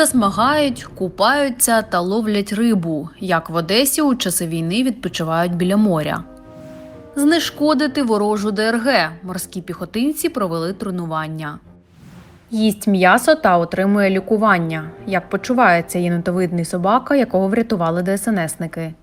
Засмагають, купаються та ловлять рибу, як в Одесі у часи війни відпочивають біля моря. Знешкодити ворожу ДРГ морські піхотинці провели тренування. Їсть м'ясо та отримує лікування. Як почувається єнотовидний собака, якого врятували ДСНСники.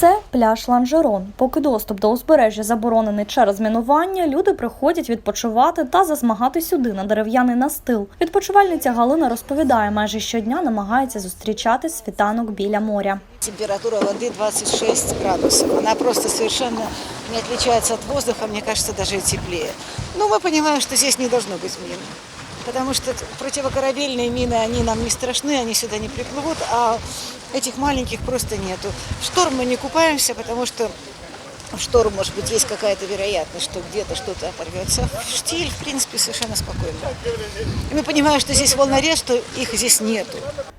Це пляж Ланжерон. Поки доступ до узбережжя заборонений через мінування, люди приходять відпочивати та засмагати сюди на дерев'яний настил. Відпочивальниця Галина розповідає, майже щодня намагається зустрічати світанок біля моря. Температура воды 26 градусов. Она просто совершенно не отличается от воздуха, мне кажется, даже и теплее. Но мы понимаем, что здесь не должно быть мин. Потому что противокорабельные мины, они нам не страшны, они сюда не приплывут, а этих маленьких просто нету. В шторм мы не купаемся, потому что в шторм, может быть, есть какая-то вероятность, что где-то что-то оторвется. В штиль, в принципе, совершенно спокойно. И мы понимаем, что здесь волнорез, что их здесь нету.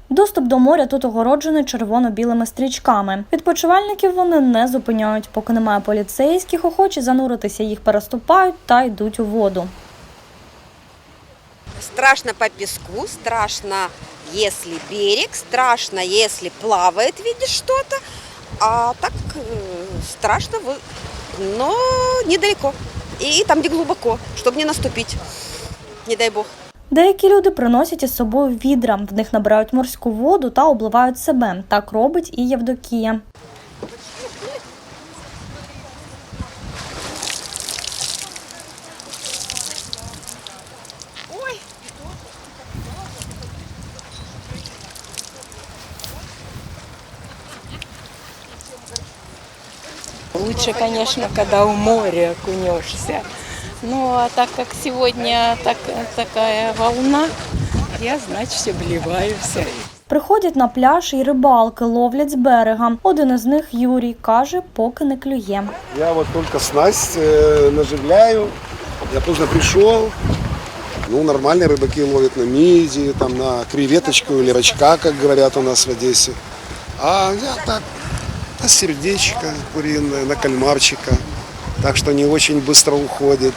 Доступ до моря тут огороджений червоно-білими стрічками. Відпочивальників вони не зупиняють, поки немає поліцейських, охочі зануритися їх переступають та йдуть у воду. Страшно по песку, страшно, если берег, страшно, если плавает, видишь что-то. А так э, страшно, вы- но недалеко. И там, где глубоко, чтобы не наступить. Не дай бог. Деякі люди приносять із собою відра, в них набирають морську воду та обливають себе. Так робить і Євдокія. Лучше, конечно, когда у моря окунешься. Ну, а так как сегодня так, такая волна, я, значит, обливаюсь. Приходять на пляж і рибалки, ловлять з берега. Один із них Юрій каже, поки не клює. Я вот только снасть э, наживляю. Я поздно пришел. Ну, нормальные рыбаки ловят на миди, там на креветочку или рачка, как говорят у нас в Одессе. А я так, на сердечко куриное, на кальмарчика. Так что не очень быстро уходит.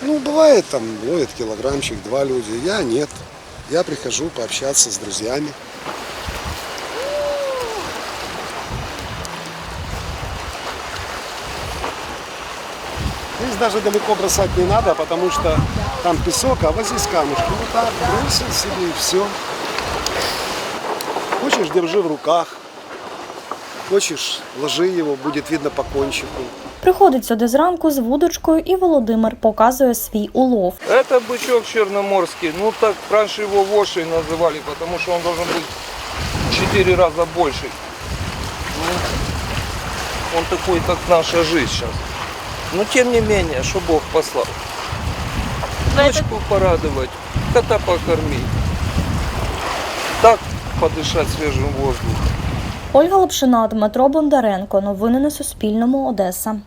Ну, бывает там, ловят килограммчик, два люди. Я нет. Я прихожу пообщаться с друзьями. Здесь даже далеко бросать не надо, потому что там песок, а вот здесь камушки. Вот так бросил себе и все. Хочешь, держи в руках. Хочешь, ложи его, будет видно по кончику. Приходить сюди зранку з вудочкою, і Володимир показує свій улов. Это бычок черноморский. Ну так раньше его вошей называли, потому что он должен быть в 4 раза больше. Ну, он такой, как наша жизнь сейчас. Но тем не менее, что Бог послал. Дочку порадовать, кота покормить. Так подышать свежим воздухом. Ольга Лапшина, Дмитро Бондаренко. Новини на Суспільному. Одеса.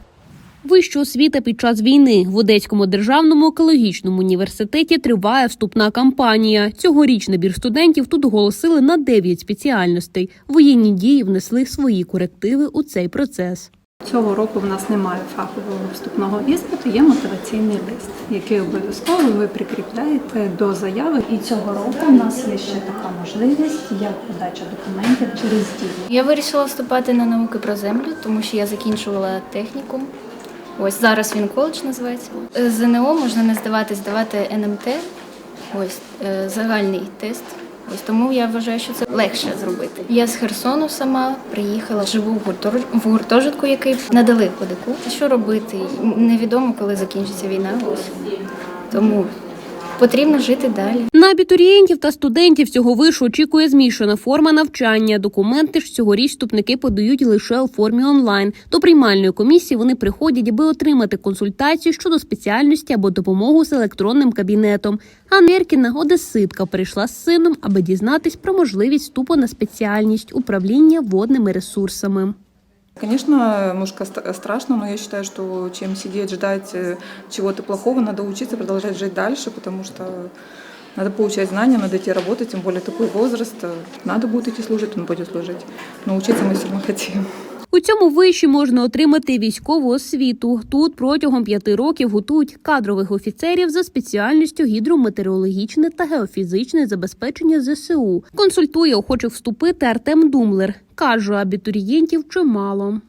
Вища освіта під час війни в Одеському державному екологічному університеті триває вступна кампанія. Цьогоріч набір студентів тут оголосили на 9 спеціальностей. Воєнні дії внесли свої корективи у цей процес. Цього року в нас немає фахового вступного іспиту, є мотиваційний лист, який обов'язково ви прикріпляєте до заяви. І цього року в нас є ще така можливість, як подача документів через дію. Я вирішила вступати на науки про землю, тому що я закінчувала технікум. Ось зараз він коледж називається. Е, ЗНО можна не здавати, здавати НМТ. Ось е, загальний тест. Ось тому я вважаю, що це легше зробити. Я з Херсону сама приїхала, живу в гуртор- в гуртожитку, який надали ходику. Що робити? Невідомо, коли закінчиться війна. Ось тому потрібно жити далі. На абітурієнтів та студентів цього вишу очікує змішана форма навчання. Документи ж цьогоріч вступники подають лише у формі онлайн. До приймальної комісії вони приходять, аби отримати консультацію щодо спеціальності або допомогу з електронним кабінетом. А Неркіна, одеситка, прийшла з сином, аби дізнатись про можливість вступу на спеціальність управління водними ресурсами. Конечно, немножко ст- страшно, но я считаю, что чем сидеть, ждать э, чего-то плохого, надо учиться, продолжать жить дальше, потому что Надо получать знания, надо идти работать, тем более такой возраст. э, Надо будет идти служить, он будет служить. Но учиться мы все равно хотим. У цьому виші можна отримати військову освіту. Тут протягом п'яти років готують кадрових офіцерів за спеціальністю гідрометеорологічне та геофізичне забезпечення ЗСУ. Консультує охочих вступити Артем Думлер. каже, абітурієнтів чимало.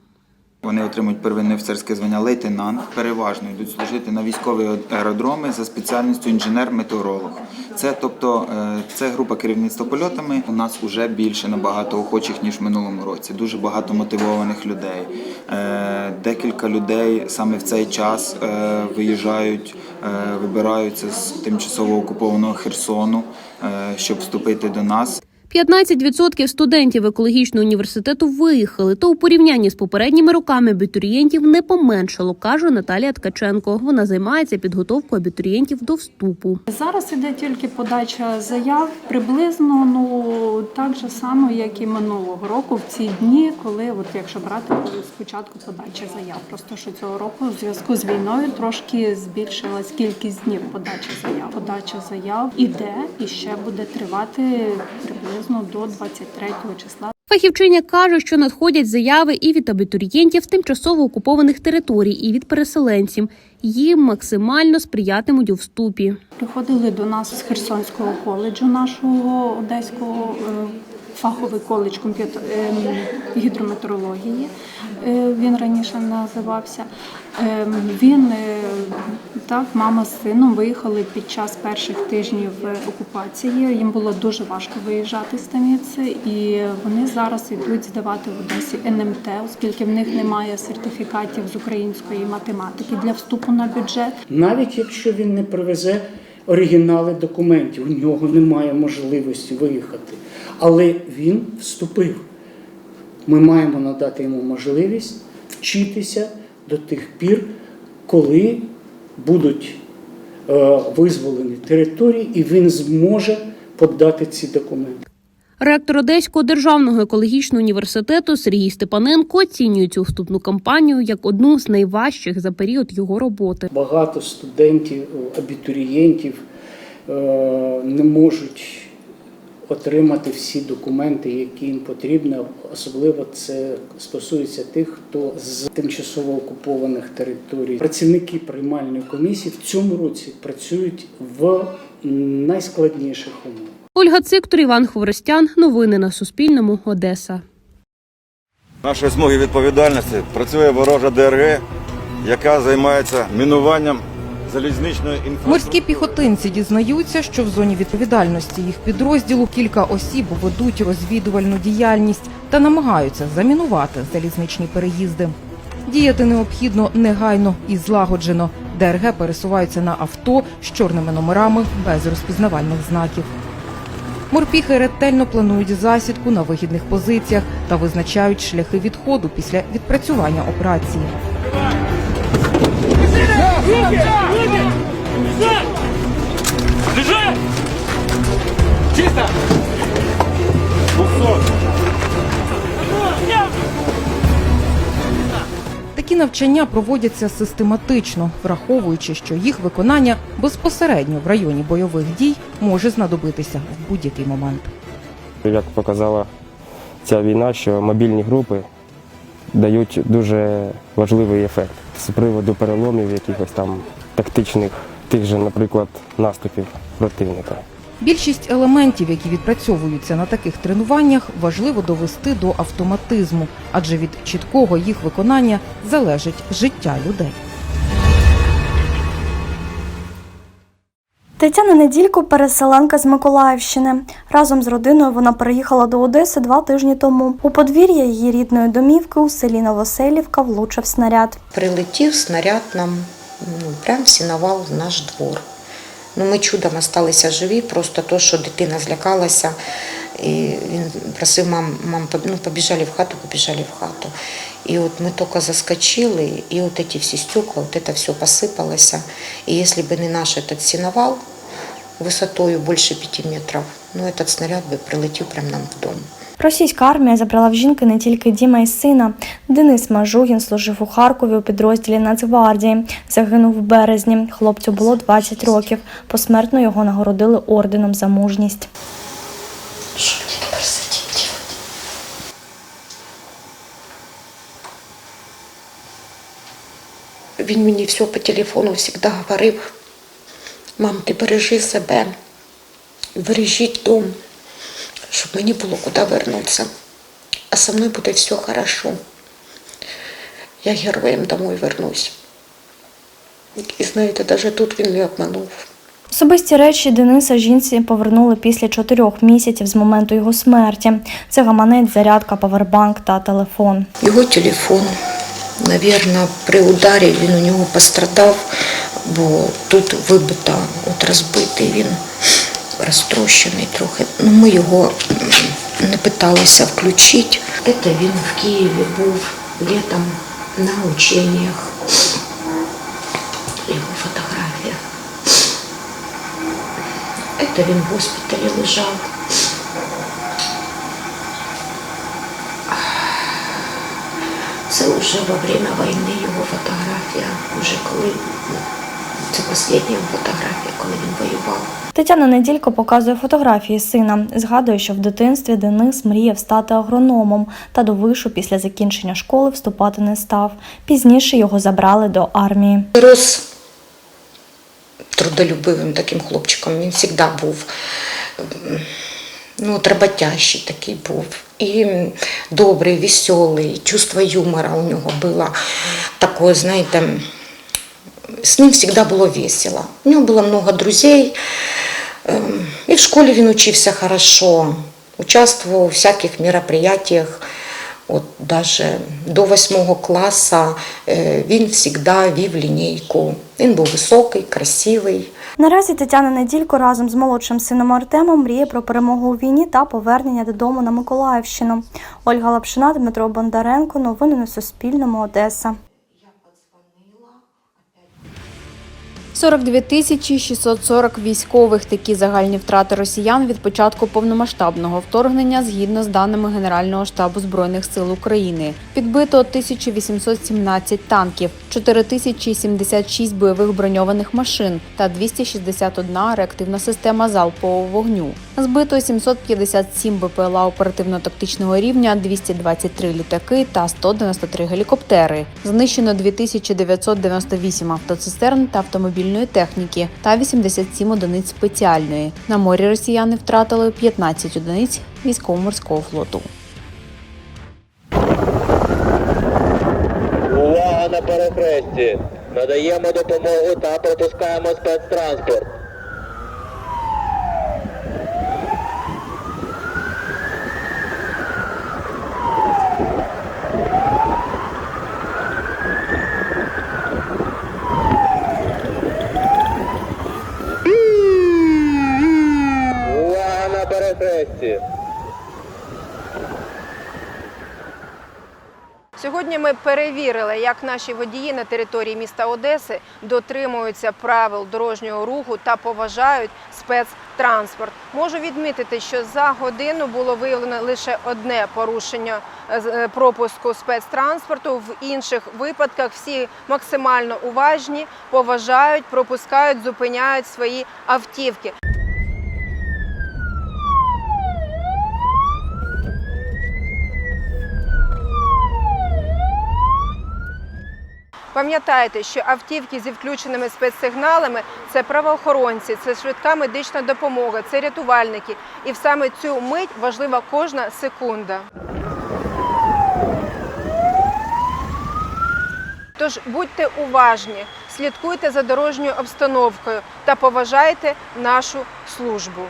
Вони отримують первинне офіцерське звання лейтенант. Переважно йдуть служити на військові аеродроми за спеціальністю інженер-метеоролог. Це тобто е, це група керівництва польотами. У нас вже більше набагато охочих ніж в минулому році. Дуже багато мотивованих людей. Е, Декілька людей саме в цей час е, виїжджають, вибираються з тимчасово окупованого Херсону, щоб вступити до нас. 15% студентів екологічного університету виїхали, то у порівнянні з попередніми роками абітурієнтів не поменшало, каже Наталія Ткаченко. Вона займається підготовкою абітурієнтів до вступу. Зараз іде тільки подача заяв приблизно ну так же само, як і минулого року, в ці дні, коли, от якщо брати спочатку подача заяв. Просто що цього року в зв'язку з війною трошки збільшилась кількість днів подачі заяв. Подача заяв іде і ще буде тривати приблизно до 23 числа. Фахівчиня каже, що надходять заяви і від абітурієнтів з тимчасово окупованих територій, і від переселенців. Їм максимально сприятимуть у вступі. Приходили до нас з Херсонського коледжу нашого одеського е, фаховий коледж комп'ютер е, гідрометеорології. е, Він раніше називався. Е, Він е, так, мама з сином виїхали під час перших тижнів е, окупації. Їм було дуже важко виїжджати з Таміці, і вони зараз йдуть здавати в Одесі НМТ, оскільки в них немає сертифікатів з української математики для вступу на бюджет. Навіть якщо він не привезе оригінали документів, у нього немає можливості виїхати. Але він вступив. Ми маємо надати йому можливість вчитися до тих пір, коли будуть е, визволені території, і він зможе подати ці документи. Ректор Одеського державного екологічного університету Сергій Степаненко оцінює цю вступну кампанію як одну з найважчих за період його роботи. Багато студентів, абітурієнтів е, не можуть отримати всі документи, які їм потрібно. Особливо це стосується тих, хто з тимчасово окупованих територій. Працівники приймальної комісії в цьому році працюють в найскладніших умовах. Ольга Циктор, Іван Хворостян. Новини на Суспільному. Одеса. Нашої смуги відповідальності працює ворожа ДРГ, яка займається мінуванням залізничної інфраструктури. Морські піхотинці дізнаються, що в зоні відповідальності їх підрозділу кілька осіб ведуть розвідувальну діяльність та намагаються замінувати залізничні переїзди. Діяти необхідно негайно і злагоджено. ДРГ пересуваються на авто з чорними номерами без розпізнавальних знаків. Морпіхи ретельно планують засідку на вигідних позиціях та визначають шляхи відходу після відпрацювання операції. Такі навчання проводяться систематично, враховуючи, що їх виконання безпосередньо в районі бойових дій може знадобитися в будь-який момент. Як показала ця війна, що мобільні групи дають дуже важливий ефект з приводу переломів якихось там тактичних, тих же, наприклад, наступів противника. Більшість елементів, які відпрацьовуються на таких тренуваннях, важливо довести до автоматизму, адже від чіткого їх виконання залежить життя людей. Тетяна Неділько переселенка з Миколаївщини. Разом з родиною вона переїхала до Одеси два тижні тому. У подвір'я її рідної домівки у селі Новоселівка влучив снаряд. Прилетів снаряд нам ну, прям в сіновал в наш двор. Ну, ми чудом залишилися живі, просто то, що дитина злякалася. І він просив мам, мам, ну, побіжали в хату, побіжали в хату. І от ми тільки заскочили, і от ці всі стекла, от це все посипалося. І якщо б не наш этот сіновал висотою більше 5 метрів, ну, этот снаряд би прилетів прямо нам в дом. Російська армія забрала в жінки не тільки Діма і сина. Денис Мажугін служив у Харкові у підрозділі Нацгвардії. Загинув в березні. Хлопцю було 20 років. Посмертно його нагородили орденом за мужність. Він мені все по телефону завжди говорив. Мам, ти бережи себе, бережіть дом, щоб мені було куди вернутися. А со мною буде все хорошо. Я героєм домой вернусь. І знаєте, навіть тут він не обманув. Особисті речі Дениса жінці повернули після чотирьох місяців з моменту його смерті. Це гаманець, зарядка, павербанк та телефон. Його телефон, навірно, при ударі він у нього пострадав, бо тут вибито, от розбитий він розтрощений трохи. Ну, ми його не питалися включити. Це він в Києві був літом на учениях. Його фотографія. Це він в госпіталі лежав. Це вже во время війни його фотографія, вже коли це остання фотографія, коли він воював. Тетяна Неділько показує фотографії сина. Згадує, що в дитинстві Денис мріяв стати агрономом та до вишу після закінчення школи вступати не став. Пізніше його забрали до армії. Рос трудолюбивим таким хлопчиком. Він завжди був ну, от роботящий такий був. І добрий, веселий, чувство юмора у нього було таке, знаєте, з ним завжди було весело. У нього було багато друзей. І в школі він учився хорошо, участвував у всяких мероприятиях. От даже до восьмого класу е, він завжди вів лінійку. Він був високий, красивий. Наразі Тетяна Неділько разом з молодшим сином Артемом мріє про перемогу у війні та повернення додому на Миколаївщину. Ольга Лапшина, Дмитро Бондаренко. Новини на Суспільному. Одеса. 42 тисячі 640 військових. Такі загальні втрати росіян від початку повномасштабного вторгнення згідно з даними Генерального штабу збройних сил України. Підбито 1817 танків, 4076 бойових броньованих машин та 261 реактивна система залпового вогню. Збито 757 БПЛА оперативно-тактичного рівня, 223 літаки та 193 гелікоптери. Знищено 2998 автоцистерн та автомобільної техніки та 87 одиниць спеціальної. На морі росіяни втратили 15 одиниць військово-морського флоту. Перехресті. Надаємо допомогу та пропускаємо спецтранспорт. Увага на перехресті. Сьогодні ми перевірили, як наші водії на території міста Одеси дотримуються правил дорожнього руху та поважають спецтранспорт. Можу відмітити, що за годину було виявлено лише одне порушення е, е, пропуску спецтранспорту. В інших випадках всі максимально уважні, поважають, пропускають, зупиняють свої автівки. Пам'ятайте, що автівки зі включеними спецсигналами це правоохоронці, це швидка медична допомога, це рятувальники. І в саме цю мить важлива кожна секунда. Тож будьте уважні, слідкуйте за дорожньою обстановкою та поважайте нашу службу.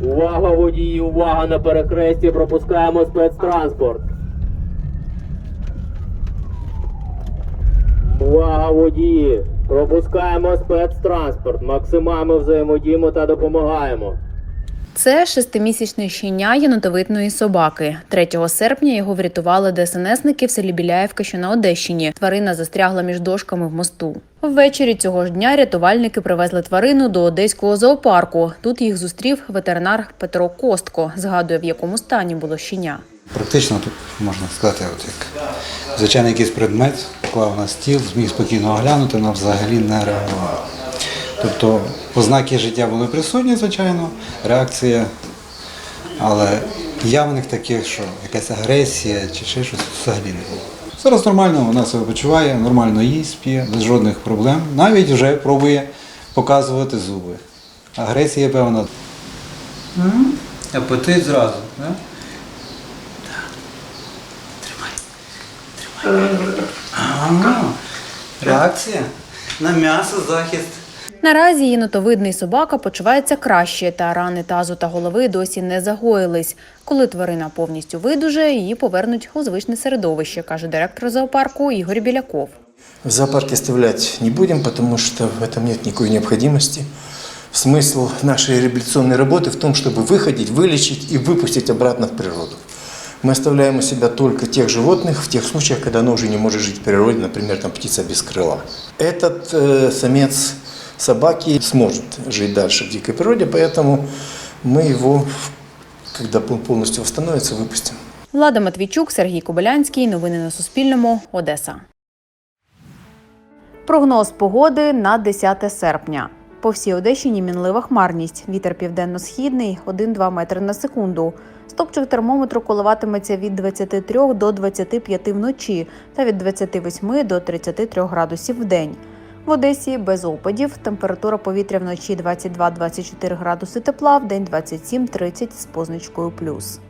Увага водії, увага на перехресті, пропускаємо спецтранспорт. Увага водії, пропускаємо спецтранспорт, максимально взаємодіємо та допомагаємо. Це шестимісячне щеня єнотовитної собаки. 3 серпня його врятували ДСНСники в селі Біляєвка, що на Одещині. Тварина застрягла між дошками в мосту. Ввечері цього ж дня рятувальники привезли тварину до одеського зоопарку. Тут їх зустрів ветеринар Петро Костко. Згадує, в якому стані було щеня. Практично тут можна сказати, от як звичайно якийсь предмет поклав на стіл, зміг спокійно оглянути, вона взагалі не реагувала. Тобто ознаки життя були присутні, звичайно, реакція, але явних таких, що якась агресія чи ще щось взагалі не було. Зараз нормально, вона себе почуває, нормально їсть, п'є, без жодних проблем. Навіть вже пробує показувати зуби. Агресія, певно. Апетит зразу. Да? Ага, реакція на м'ясо, захист. Наразі єнотовидний собака почувається краще, та рани тазу та голови досі не загоїлись. Коли тварина повністю видужає, її повернуть у звичне середовище, каже директор зоопарку Ігор Біляков. В зоопарке оставлять не будем, потому что в этом нет никакой необходимости. Смысл нашей реабилитационной работы в том, чтобы выходить, вылечить и выпустить обратно в природу. Мы оставляем у себя только тех животных в тех случаях, когда оно уже не может жить в природе, например, там птица без крыла. Этот э, самец собаки сможет жить дальше в дикой природе, поэтому мы его, когда он полностью восстановится, выпустим. Влада Матвійчук, Сергій Кобилянський. Новини на Суспільному. Одеса. Прогноз погоди на 10 серпня. По всій Одещині мінлива хмарність. Вітер південно-східний 1-2 метри на секунду. Стопчик термометру коливатиметься від 23 до 25 вночі та від 28 до 33 градусів в день. В Одесі без опадів. Температура повітря вночі 22-24 градуси тепла, в день 27-30 з позначкою плюс.